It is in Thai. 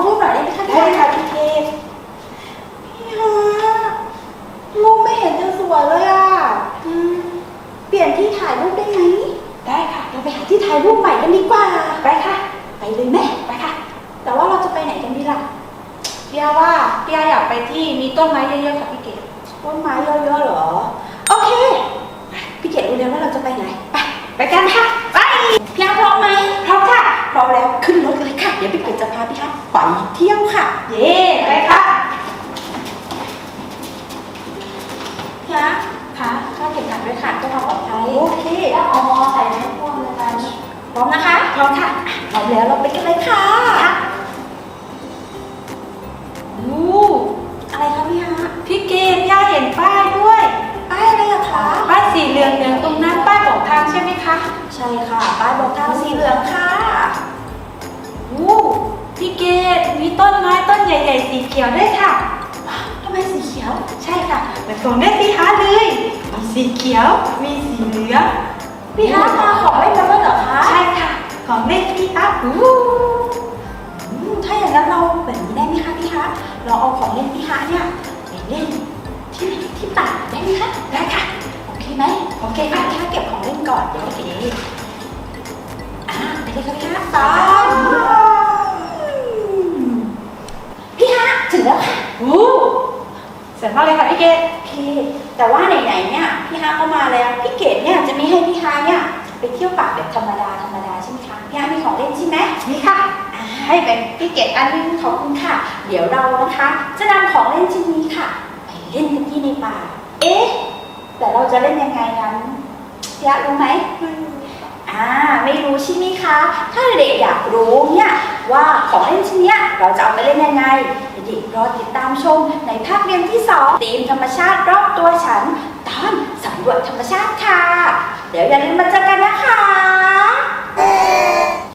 ขอดูรูปหน่อยได้ไหมคะได้ค่ะพี่เกดพี่ฮะรูปไม่เห็นจะสวยเลยอะอืมเปลี่ยนที่ถ่ายรูปได้ไหมได้ค่ะ เราไปหาที่ถ่ายรูปใหม่กันดีกว่า ไปค่ะ ไปเลยแม่ไปค่ะ แต่ว่าเราจะไปไหนกันดีล่ะพี่อาว่าพี่อาอยากไปที่มีต้นไม้เยอะๆค่ะพี่เกดต้นไม้เยอะๆเหรอ โอเคไปพี่เกดรู้แล้วว่าเราจะไปไหน ไป ไปกันค่ะ จะพาพี่อาไปเที่ยวค่ะ เย้ไปค่ะพี่อาค่ะข้าเก็บขัดด้วยค่ะเพื่อความปลอดภัยโอเคแล้วเอามอใส่ในพวกเลยกันพร้อมนะคะพร้อมค่ะพร้อมแล้วเราไปกันเลยค่ะอู้อะไรคะพี่อาพี่เกดย่าเห็นป้ายด้วยป้ายอะไรอะคะป้ายสีเหลืองเหลืองๆตรงนั้นป้ายบอกทางใช่ไหมคะ ใช่ค่ะ ป้ายบอกทางสีเหลืองค่ะอู้ พี่เกดมีต้นไม้ต้นใหญ่ ๆ สีเขียวด้วยค่ะทำไมสีเขียว ใช่ค่ะเหมือนของเล่นพี่ฮาร์ดเลย มีสีเขียว มีสีเหลืองพี่ฮาร์ดมาของเล่นกันด้วยเหรอคะ ใช่ค่ะ ของเล่นพี่ฮาร์ดอู้อืมถ้าอย่างนั้นเราแบบนี้ได้ไหมคะพี่ฮาร์ดเราเอาของเล่นพี่ฮาร์ดเนี่ยไปเล่นที่ที่ป่าได้ไหมคะ ได้ค่ะ โอเคไหมโอเคค่ะพี่ฮาร์ดเก็บของเล่นก่อนเดี๋ยวโอเคอ่าไปเลยค่ะพี่ฮาร์ดไปพี่ฮาร์ดถึงแล้วค่ะ อู้เสร็จมากเลยค่ะพี่เกดโอเคแต่ว่าไหนๆเนี่ยพี่ฮาร์ดก็มาแล้วพี่เกดเนี่ยจะไม่ให้พี่ฮาร์ดเนี่ยไปเที่ยวป่าแบบธรรมดาธรรมดาใช่ไหมคะพี่ฮาร์ดมีของเล่นใช่ไหมนี่ค่ะอ่าให้เป็นพี่เกดอันนี้ขอบคุณค่ะ เดี๋ยวเรานะคะจะนำของเล่นชิ้นนี้ค่ะ ไปเล่นกันที่ในป่า เอ๊ะแต่เราจะเล่นยังไงนั้นพี่ฮาร์ดรู้ไหมอ่าไม่รู้ใช่ไหมคะ ถ้าเด็กๆอยากรู้เนี่ย ว่าของเล่นชิ้นเนี้ยเราจะเอาไปเล่นยังไงเด็กรอติดตามชมในภาคเรียนที่2ตีมธรรมชาติรอบตัวฉัน ตอนสำรวจธรรมชาติค่ะ เดี๋ยวอย่าลืมมาเจอกันนะคะ